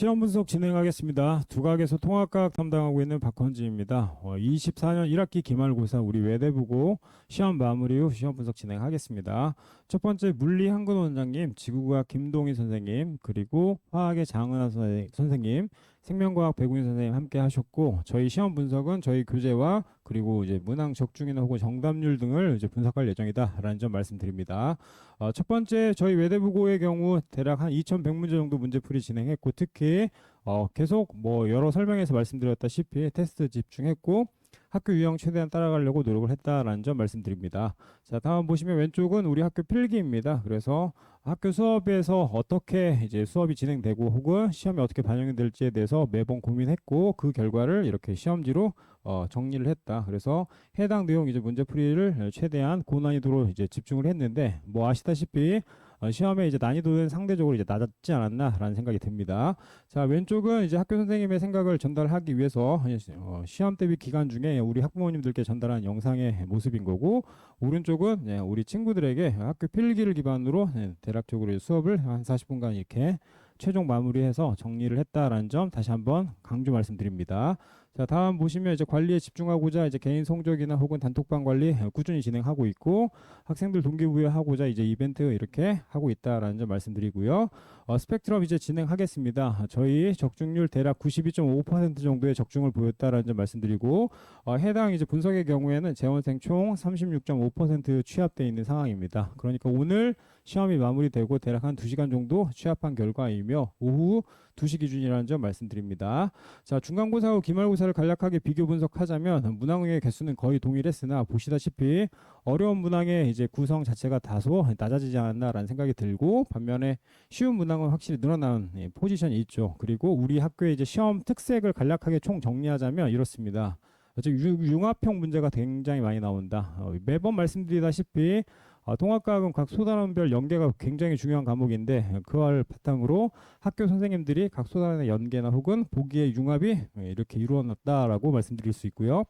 시험 분석 진행하겠습니다. 두각에서 통합과학 담당하고 있는 박헌지입니다. 어, 24년 1학기 기말고사 우리 외대부고 시험 마무리 후 시험 분석 진행하겠습니다. 첫 번째 물리 한근 원장님, 지구과학 김동희 선생님, 그리고 화학의 장은하 선- 선생님, 생명과학 백운희 선생님 함께 하셨고 저희 시험 분석은 저희 교재와 그리고 이제 문항 적중이나 혹은 정답률 등을 이제 분석할 예정이다라는 점 말씀드립니다. 어, 첫 번째 저희 외대부고의 경우 대략 한 2,100문제 정도 문제풀이 진행했고 특히 어, 계속 뭐 여러 설명에서 말씀드렸다시피 테스트 집중했고 학교 유형 최대한 따라가려고 노력을 했다라는 점 말씀드립니다. 자, 다음 보시면 왼쪽은 우리 학교 필기입니다. 그래서 학교 수업에서 어떻게 이제 수업이 진행되고 혹은 시험에 어떻게 반영이 될지에 대해서 매번 고민했고 그 결과를 이렇게 시험지로 어, 정리를 했다. 그래서 해당 내용 이제 문제풀이를 최대한 고난이도로 이제 집중을 했는데 뭐 아시다시피 어, 시험에 이제 난이도는 상대적으로 이제 낮았지 않았나라는 생각이 듭니다. 자 왼쪽은 이제 학교 선생님의 생각을 전달하기 위해서 어, 시험 대비 기간 중에 우리 학부모님들께 전달한 영상의 모습인 거고 오른쪽은 예, 우리 친구들에게 학교 필기를 기반으로 예, 대략적으로 수업을 한 40분간 이렇게 최종 마무리해서 정리를 했다라는 점 다시 한번 강조 말씀드립니다. 자, 다음 보시면 이제 관리에 집중하고자 이제 개인 성적이나 혹은 단톡방 관리 꾸준히 진행하고 있고 학생들 동기부여하고자 이제 이벤트 이렇게 하고 있다라는 점 말씀드리고요. 어, 스펙트럼 이제 진행하겠습니다. 저희 적중률 대략 92.5% 정도의 적중을 보였다라는 점 말씀드리고 어, 해당 이제 분석의 경우에는 재원생 총 36.5% 취합되어 있는 상황입니다. 그러니까 오늘 시험이 마무리되고 대략 한 2시간 정도 취합한 결과이며 오후 2시 기준이라는 점 말씀드립니다. 자, 중간고사 후 기말고사 를 간략하게 비교 분석하자면 문항의 개수는 거의 동일했으나 보시다시피 어려운 문항의 이제 구성 자체가 다소 낮아지지 않았나라는 생각이 들고 반면에 쉬운 문항은 확실히 늘어난 예, 포지션이 있죠. 그리고 우리 학교의 이제 시험 특색을 간략하게 총 정리하자면 이렇습니다. 융합형 문제가 굉장히 많이 나온다. 어, 매번 말씀드리다시피 어, 통합과학은 각 소단원별 연계가 굉장히 중요한 과목인데 그걸 바탕으로 학교 선생님들이 각 소단의 연계나 혹은 보기의 융합이 이렇게 이루어졌다라고 말씀드릴 수 있고요.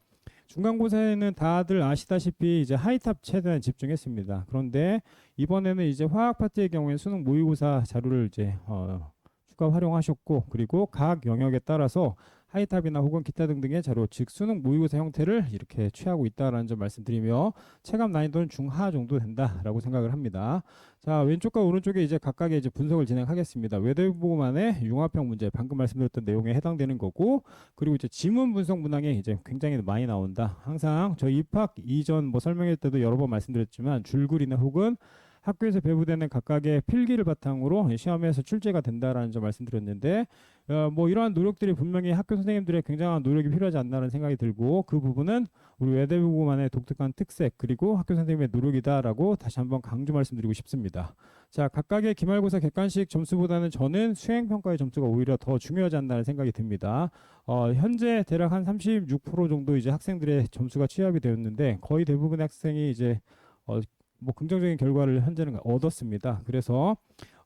중간고사에는 다들 아시다시피 이제 하이탑 최대한 집중했습니다. 그런데 이번에는 이제 화학 파트의 경우에 수능 모의고사 자료를 이제 어, 추가 활용하셨고 그리고 각 영역에 따라서 하이탑이나 혹은 기타 등등의 자료, 즉 수능 모의고사 형태를 이렇게 취하고 있다라는 점 말씀드리며 체감 난이도는 중하 정도 된다라고 생각을 합니다. 자 왼쪽과 오른쪽에 이제 각각의 이제 분석을 진행하겠습니다. 외대보고만의 융합형 문제, 방금 말씀드렸던 내용에 해당되는 거고 그리고 이제 지문 분석 문항에 이제 굉장히 많이 나온다. 항상 저희 입학 이전 뭐 설명할 때도 여러 번 말씀드렸지만 줄글이나 혹은 학교에서 배부되는 각각의 필기를 바탕으로 시험에서 출제가 된다라는 점 말씀드렸는데 어, 뭐 이러한 노력들이 분명히 학교 선생님들의 굉장한 노력이 필요하지 않나라는 생각이 들고 그 부분은 우리 외대부고만의 독특한 특색 그리고 학교 선생님의 노력이다라고 다시 한번 강조 말씀드리고 싶습니다. 자 각각의 기말고사 객관식 점수보다는 저는 수행평가의 점수가 오히려 더 중요하지 않나라는 생각이 듭니다. 어, 현재 대략 한 36% 정도 이제 학생들의 점수가 취합이 되었는데 거의 대부분의 학생이 이제 어, 뭐 긍정적인 결과를 현재는 얻었습니다. 그래서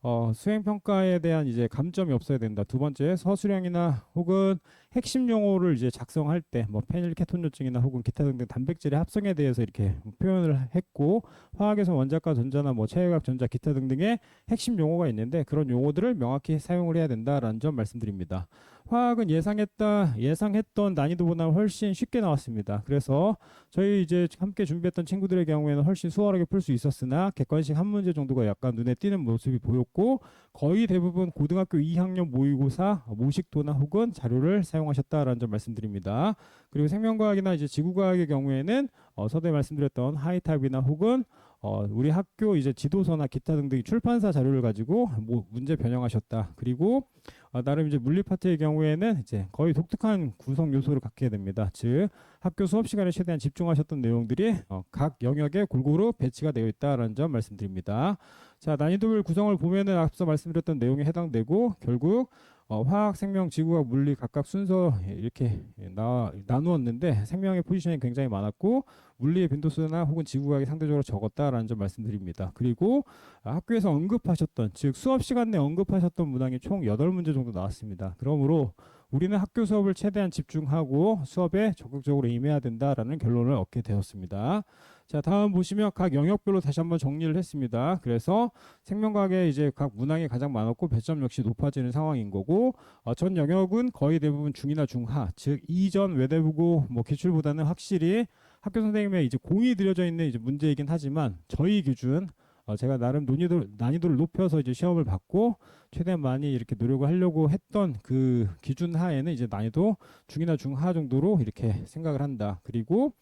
어, 수행 평가에 대한 이제 감점이 없어야 된다. 두 번째 서술형이나 혹은 핵심 용어를 이제 작성할 때 뭐 페닐케톤 요증이나 혹은 기타 등등 단백질의 합성에 대해서 이렇게 표현을 했고 화학에서 원자과 전자나 뭐 체외학 전자 기타 등등의 핵심 용어가 있는데 그런 용어들을 명확히 사용을 해야 된다라는 점 말씀드립니다. 화학은 예상했다 예상했던 난이도보다 훨씬 쉽게 나왔습니다. 그래서 저희 이제 함께 준비했던 친구들의 경우에는 훨씬 수월하게 풀 수 있었으나 객관식 한 문제 정도가 약간 눈에 띄는 모습이 보였고 거의 대부분 고등학교 2학년 모의고사 모식도나 혹은 자료를 사용하셨다라는 점 말씀드립니다. 그리고 생명과학이나 이제 지구과학의 경우에는 어, 서두에 말씀드렸던 하이탑이나 혹은 어, 우리 학교 이제 지도서나 기타 등등 출판사 자료를 가지고 뭐 문제 변형하셨다. 그리고 어, 나름 이제 물리 파트의 경우에는 이제 거의 독특한 구성 요소를 갖게 됩니다. 즉 학교 수업 시간에 최대한 집중하셨던 내용들이 어, 각 영역에 골고루 배치가 되어 있다라는 점 말씀드립니다. 자 난이도별 구성을 보면은 앞서 말씀드렸던 내용에 해당되고 결국 어, 화학, 생명, 지구학, 물리 각각 순서 이렇게 나, 나누었는데 생명의 포지션이 굉장히 많았고 물리의 빈도수나 혹은 지구학이 상대적으로 적었다라는 점 말씀드립니다. 그리고 학교에서 언급하셨던 즉 수업 시간 내 언급하셨던 문항이 총 8문제 정도 나왔습니다. 그러므로 우리는 학교 수업을 최대한 집중하고 수업에 적극적으로 임해야 된다라는 결론을 얻게 되었습니다. 자, 다음 보시면 각 영역별로 다시 한번 정리를 했습니다. 그래서 생명과학에 이제 각 문항이 가장 많았고 배점 역시 높아지는 상황인 거고 어, 전 영역은 거의 대부분 중이나 중하, 즉 이전 외대부고 뭐 기출보다는 확실히 학교 선생님의 이제 공이 들여져 있는 이제 문제이긴 하지만 저희 기준 어, 제가 나름 논의도 난이도를 높여서 이제 시험을 받고 최대한 많이 이렇게 노력을 하려고 했던 그 기준 하에는 이제 난이도 중이나 중하 정도로 이렇게 생각을 한다. 그리고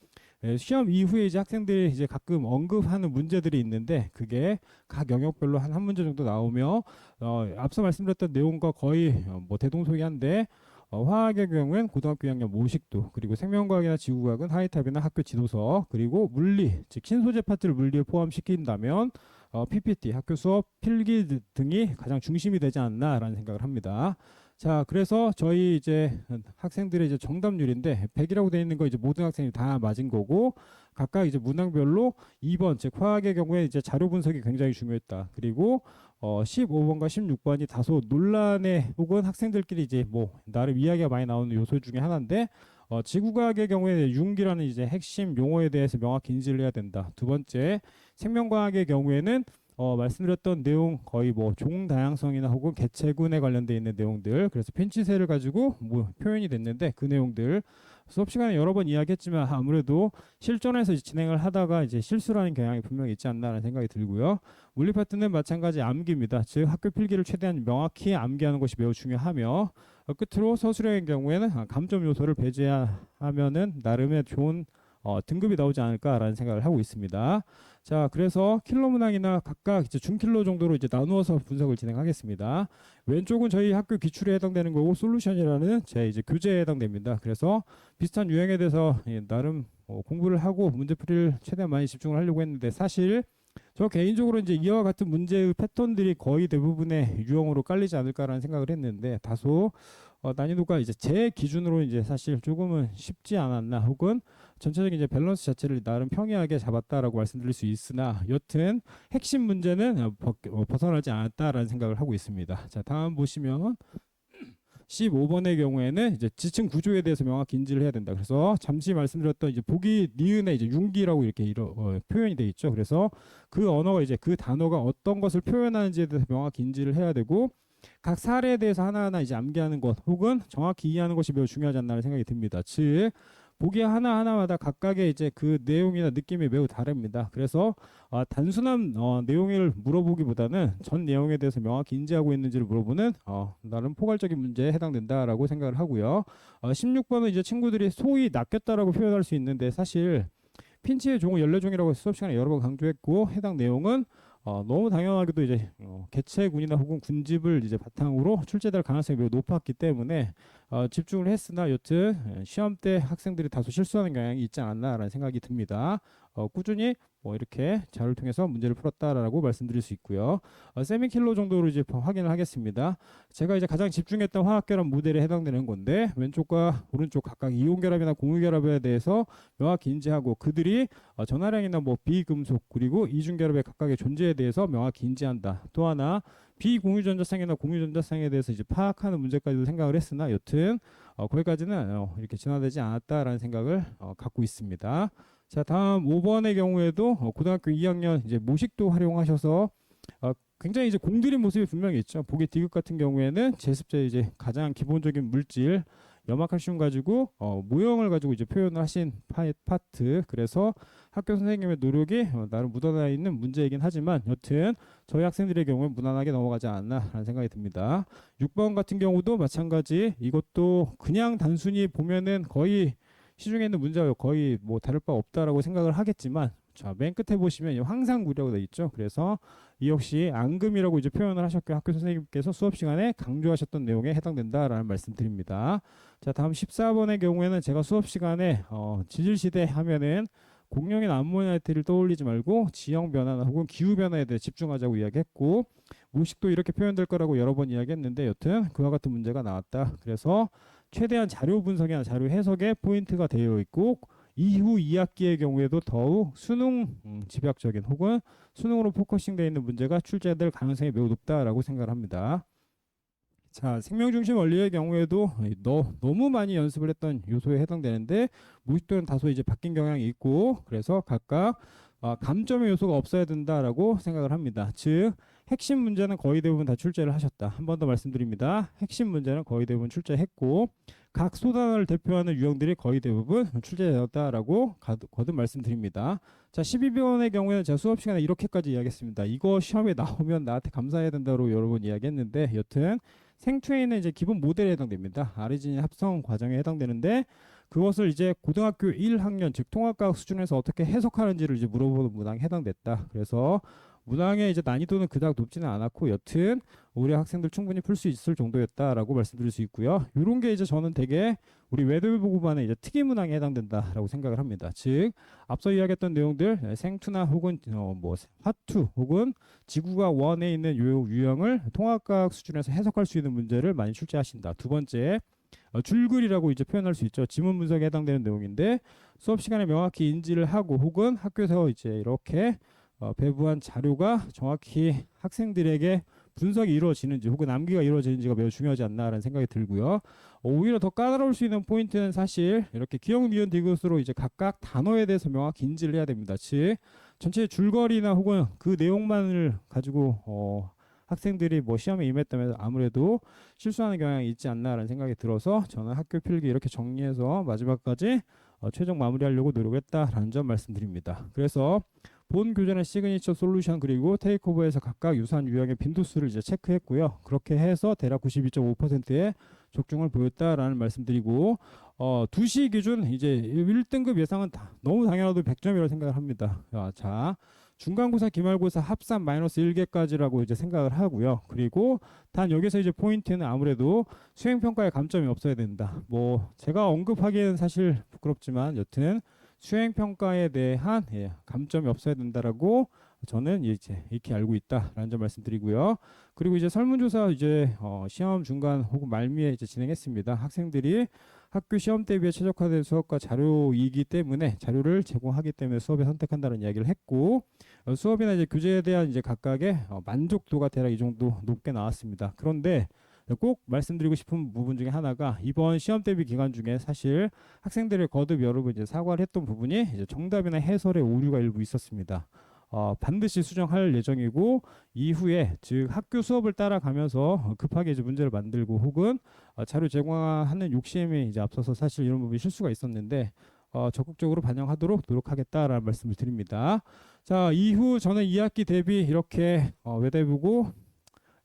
예, 시험 이후에 이제 학생들이 이제 가끔 언급하는 문제들이 있는데 그게 각 영역별로 한 한 문제 정도 나오며 어, 앞서 말씀드렸던 내용과 거의 어, 뭐 대동소이한데 어, 화학의 경우엔 고등학교 2학년 모식도 그리고 생명과학이나 지구과학은 하이탑이나 학교 지도서 그리고 물리 즉 신소재 파트를 물리에 포함시킨다면 어, PPT 학교 수업 필기 드- 등이 가장 중심이 되지 않나라는 생각을 합니다. 자, 그래서 저희 이제 학생들의 이제 정답률인데 100이라고 되어 있는 거 이제 모든 학생이 다 맞은 거고 각각 이제 문항별로 2번 즉 화학의 경우에 이제 자료 분석이 굉장히 중요했다. 그리고 어 15번과 16번이 다소 논란의 혹은 학생들끼리 이제 뭐 나름 이야기가 많이 나오는 요소 중에 하나인데 어 지구과학의 경우에 융기라는 이제 핵심 용어에 대해서 명확히 인지를 해야 된다. 두 번째 생명과학의 경우에는 어, 말씀드렸던 내용 거의 뭐 종 다양성이나 혹은 개체군에 관련돼 있는 내용들 그래서 펜치세를 가지고 뭐 표현이 됐는데 그 내용들 수업 시간에 여러 번 이야기했지만 아무래도 실전에서 진행을 하다가 이제 실수라는 경향이 분명히 있지 않나라는 생각이 들고요. 물리 파트는 마찬가지 암기입니다. 즉 학교 필기를 최대한 명확히 암기하는 것이 매우 중요하며 어, 끝으로 서술형의 경우에는 아, 감점 요소를 배제하면은 나름의 좋은 어, 등급이 나오지 않을까라는 생각을 하고 있습니다. 자, 그래서 킬로 문항이나 각각 이제 중킬로 정도로 이제 나누어서 분석을 진행하겠습니다. 왼쪽은 저희 학교 기출에 해당되는 거고 솔루션이라는 제 이제 교재에 해당됩니다. 그래서 비슷한 유형에 대해서 예, 나름 어, 공부를 하고 문제풀이를 최대한 많이 집중을 하려고 했는데 사실 저 개인적으로 이제 이와 같은 문제의 패턴들이 거의 대부분의 유형으로 깔리지 않을까라는 생각을 했는데 다소 어, 난이도가 이제 제 기준으로 이제 사실 조금은 쉽지 않았나 혹은 전체적인 이제 밸런스 자체를 나름 평이하게 잡았다라고 말씀드릴 수 있으나 여튼 핵심 문제는 어, 벗, 어, 벗어나지 않았다라는 생각을 하고 있습니다. 자 다음 보시면 15번의 경우에는 이제 지층 구조에 대해서 명확히 인지를 해야 된다. 그래서 잠시 말씀드렸던 이제 보기 니은의 이제 융기라고 이렇게 이러, 어, 표현이 돼 있죠. 그래서 그 언어가 이제 그 단어가 어떤 것을 표현하는지에 대해서 명확히 인지를 해야 되고 각 사례에 대해서 하나하나 이제 암기하는 것 혹은 정확히 이해하는 것이 매우 중요하지 않나라는 생각이 듭니다. 즉 보기 하나 하나마다 각각의 이제 그 내용이나 느낌이 매우 다릅니다. 그래서 아, 단순한 어, 내용을 물어보기보다는 전 내용에 대해서 명확히 인지하고 있는지를 물어보는 어, 나름 포괄적인 문제에 해당된다라고 생각을 하고요. 어, 16번은 이제 친구들이 소위 낚였다라고 표현할 수 있는데 사실 핀치의 종은 연례종이라고 수업 시간에 여러 번 강조했고 해당 내용은 어, 너무 당연하게도 이제 어, 개체군이나 혹은 군집을 이제 바탕으로 출제될 가능성이 매우 높았기 때문에 어, 집중을 했으나 여튼 예, 시험 때 학생들이 다소 실수하는 경향이 있지 않았나라는 생각이 듭니다. 어, 꾸준히 뭐 이렇게 자료를 통해서 문제를 풀었다라고 말씀드릴 수 있고요. 어, 세미킬로 정도로 이제 확인을 하겠습니다. 제가 이제 가장 집중했던 화학결합 모델에 해당되는 건데 왼쪽과 오른쪽 각각 이온결합이나 공유결합에 대해서 명확히 인지하고 그들이 어, 전화량이나 뭐 비금속 그리고 이중결합의 각각의 존재에 대해서 명확히 인지한다. 또 하나 비공유전자쌍이나 공유전자쌍에 대해서 이제 파악하는 문제까지도 생각을 했으나 여튼 어, 거기까지는 어, 이렇게 진화되지 않았다라는 생각을 어, 갖고 있습니다. 자 다음 5번의 경우에도 어, 고등학교 2학년 이제 모식도 활용하셔서 어, 굉장히 이제 공들인 모습이 분명히 있죠. 보기 디귿 같은 경우에는 제습제 이제 가장 기본적인 물질 염화칼슘 가지고 어, 모형을 가지고 이제 표현을 하신 파, 파트 그래서 학교 선생님의 노력이 어, 나름 묻어나 있는 문제이긴 하지만 여튼 저희 학생들의 경우에 무난하게 넘어가지 않나라는 생각이 듭니다. 6번 같은 경우도 마찬가지 이것도 그냥 단순히 보면은 거의 시중에 있는 문제와 거의 뭐 다를 바 없다라고 생각을 하겠지만 자, 맨 끝에 보시면 이 황상구라고 되어 있죠. 그래서 이 역시 앙금이라고 이제 표현을 하셨고 학교 선생님께서 수업 시간에 강조하셨던 내용에 해당된다라는 말씀드립니다. 자, 다음 14번의 경우에는 제가 수업 시간에 어, 지질 시대 하면은 공룡인 암모나이트를 떠올리지 말고 지형 변화나 혹은 기후 변화에 대해 집중하자고 이야기했고 무식도 이렇게 표현될 거라고 여러 번 이야기했는데 여튼 그와 같은 문제가 나왔다. 그래서 최대한 자료 분석이나 자료 해석에 포인트가 되어 있고 이후 2학기의 경우에도 더욱 수능 음, 집약적인 혹은 수능으로 포커싱되어 있는 문제가 출제될 가능성이 매우 높다라고 생각을 합니다. 자, 생명 중심 원리의 경우에도 너, 너무 많이 연습을 했던 요소에 해당되는데 무의식도는 다소 이제 바뀐 경향이 있고 그래서 각각 아, 감점의 요소가 없어야 된다라고 생각을 합니다. 즉 핵심 문제는 거의 대부분 다 출제를 하셨다. 한 번 더 말씀드립니다. 핵심 문제는 거의 대부분 출제했고 각 소단을 대표하는 유형들이 거의 대부분 출제되었다라고 거듭 말씀드립니다. 자, 12번의 경우에는 제가 수업 시간에 이렇게까지 이야기했습니다. 이거 시험에 나오면 나한테 감사해야 된다고 여러 번 이야기했는데 여튼 생투에는 이제 기본 모델에 해당됩니다. 아리진 합성 과정에 해당되는데 그것을 이제 고등학교 1학년 즉 통합과학 수준에서 어떻게 해석하는지를 이제 물어보는 문항에 해당됐다. 그래서 문항의 이제 난이도는 그닥 높지는 않았고 여튼 우리 학생들 충분히 풀 수 있을 정도였다라고 말씀드릴 수 있고요. 이런 게 이제 저는 되게 우리 외대부고반의 이제 특이 문항에 해당된다라고 생각을 합니다. 즉 앞서 이야기했던 내용들 예, 생투나 혹은 어, 뭐 화투 혹은 지구가 원에 있는 요 유형을 통합과학 수준에서 해석할 수 있는 문제를 많이 출제하신다. 두 번째 어, 줄글이라고 이제 표현할 수 있죠. 지문 분석에 해당되는 내용인데 수업 시간에 명확히 인지를 하고 혹은 학교에서 이제 이렇게 어, 배부한 자료가 정확히 학생들에게 분석이 이루어지는지 혹은 암기가 이루어지는지가 매우 중요하지 않나라는 생각이 들고요. 어, 오히려 더 까다로울 수 있는 포인트는 사실 이렇게 기억, 니은, 디귿으로 이제 각각 단어에 대해서 명확히 인지를 해야 됩니다. 즉 전체 줄거리나 혹은 그 내용만을 가지고 어, 학생들이 뭐 시험에 임했다면 아무래도 실수하는 경향이 있지 않나라는 생각이 들어서 저는 학교 필기 이렇게 정리해서 마지막까지 어, 최종 마무리하려고 노력했다라는 점 말씀드립니다. 그래서 본 교재는 시그니처 솔루션 그리고 테이크오버에서 각각 유사한 유형의 빈도수를 이제 체크했고요. 그렇게 해서 대략 92.5%의 적중을 보였다라는 말씀드리고 어, 2시 기준 이제 1등급 예상은 다, 너무 당연하도 100점이라고 생각을 합니다. 아, 자, 중간고사, 기말고사 합산 마이너스 1개까지라고 이제 생각을 하고요. 그리고 단 여기서 이제 포인트는 아무래도 수행평가에 감점이 없어야 된다. 뭐 제가 언급하기에는 사실 부끄럽지만 여튼 수행 평가에 대한 예, 감점이 없어야 된다라고 저는 이제 이렇게 알고 있다라는 점 말씀드리고요. 그리고 이제 설문조사 이제 어, 시험 중간 혹은 말미에 이제 진행했습니다. 학생들이 학교 시험 대비에 최적화된 수업과 자료이기 때문에 자료를 제공하기 때문에 수업에 선택한다는 이야기를 했고 어, 수업이나 이제 교재에 대한 이제 각각의 어, 만족도가 대략 이 정도 높게 나왔습니다. 그런데 꼭 말씀드리고 싶은 부분 중에 하나가 이번 시험 대비 기간 중에 사실 학생들의 거듭 여러 번 이제 사과를 했던 부분이 이제 정답이나 해설에 오류가 일부 있었습니다. 어, 반드시 수정할 예정이고 이후에 즉 학교 수업을 따라가면서 급하게 이제 문제를 만들고 혹은 어, 자료 제공하는 욕심이 이제 앞서서 사실 이런 부분이 실수가 있었는데 어, 적극적으로 반영하도록 노력하겠다라는 말씀을 드립니다. 자 이후 저는 2학기 대비 이렇게 어, 외대부고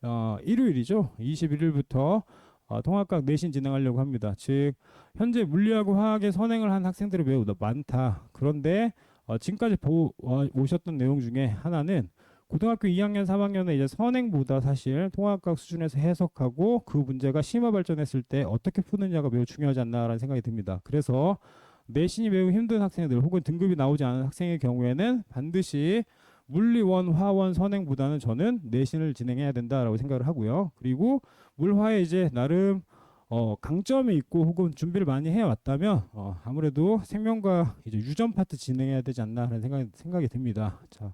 어, 일요일이죠. 21일부터 어, 통합과학 내신 진행하려고 합니다. 즉 현재 물리하고 화학에 선행을 한 학생들이 매우 많다. 그런데 어, 지금까지 보, 어, 오셨던 내용 중에 하나는 고등학교 2학년, 3학년에 이제 선행보다 사실 통합과학 수준에서 해석하고 그 문제가 심화 발전했을 때 어떻게 푸느냐가 매우 중요하지 않나라는 생각이 듭니다. 그래서 내신이 매우 힘든 학생들 혹은 등급이 나오지 않은 학생의 경우에는 반드시 물리원, 화원, 선행보다는 저는 내신을 진행해야 된다라고 생각을 하고요. 그리고 물화에 이제 나름 어, 강점이 있고 혹은 준비를 많이 해왔다면 어, 아무래도 생명과 이제 유전 파트 진행해야 되지 않나라는 생각이, 생각이 듭니다. 자,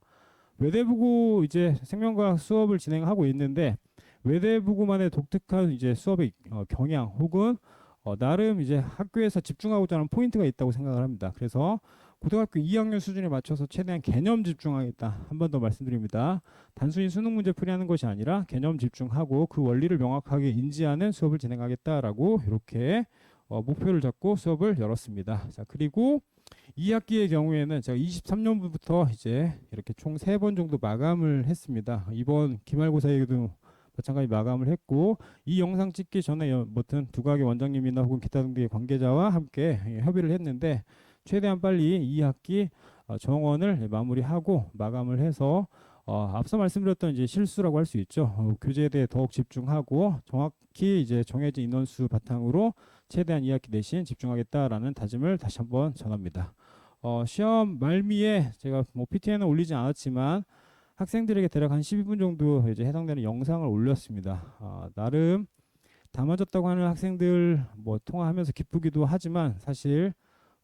외대부고 이제 생명과학 수업을 진행하고 있는데 외대부고만의 독특한 이제 수업의 어, 경향 혹은 어, 나름 이제 학교에서 집중하고자 하는 포인트가 있다고 생각을 합니다. 그래서 고등학교 2학년 수준에 맞춰서 최대한 개념 집중하겠다. 한 번 더 말씀드립니다. 단순히 수능 문제 풀이하는 것이 아니라 개념 집중하고 그 원리를 명확하게 인지하는 수업을 진행하겠다라고 이렇게 어, 목표를 잡고 수업을 열었습니다. 자, 그리고 2학기의 경우에는 제가 23년부터 이제 이렇게 총세번 정도 마감을 했습니다. 이번 기말고사에도 마찬가지 마감을 했고 이 영상 찍기 전에 여- 뭐든 두각의 원장님이나 혹은 기타 등등의 관계자와 함께 예, 협의를 했는데 최대한 빨리 2학기 어, 정원을 마무리하고 마감을 해서 어, 앞서 말씀드렸던 이제 실수라고 할 수 있죠. 어, 교재에 대해 더욱 집중하고 정확히 이제 정해진 인원수 바탕으로 최대한 2학기 내신 집중하겠다라는 다짐을 다시 한번 전합니다. 어, 시험 말미에 제가 뭐 PT에는 올리지 않았지만 학생들에게 대략 한 12분 정도 이제 해당되는 영상을 올렸습니다. 아, 나름 다 맞았다고 하는 학생들 뭐 통화하면서 기쁘기도 하지만 사실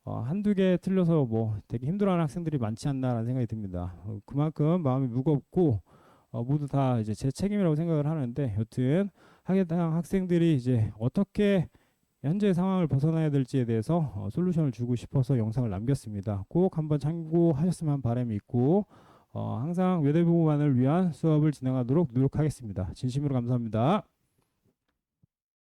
어, 한두 개 틀려서 뭐 되게 힘들어하는 학생들이 많지 않나라는 생각이 듭니다. 어, 그만큼 마음이 무겁고 어, 모두 다 이제 제 책임이라고 생각을 하는데 여튼 해당 학생들이 이제 어떻게 현재 상황을 벗어나야 될지에 대해서 어, 솔루션을 주고 싶어서 영상을 남겼습니다. 꼭 한번 참고하셨으면 바람이 있고 어, 항상 외대부만을 위한 수업을 진행하도록 노력하겠습니다. 진심으로 감사합니다.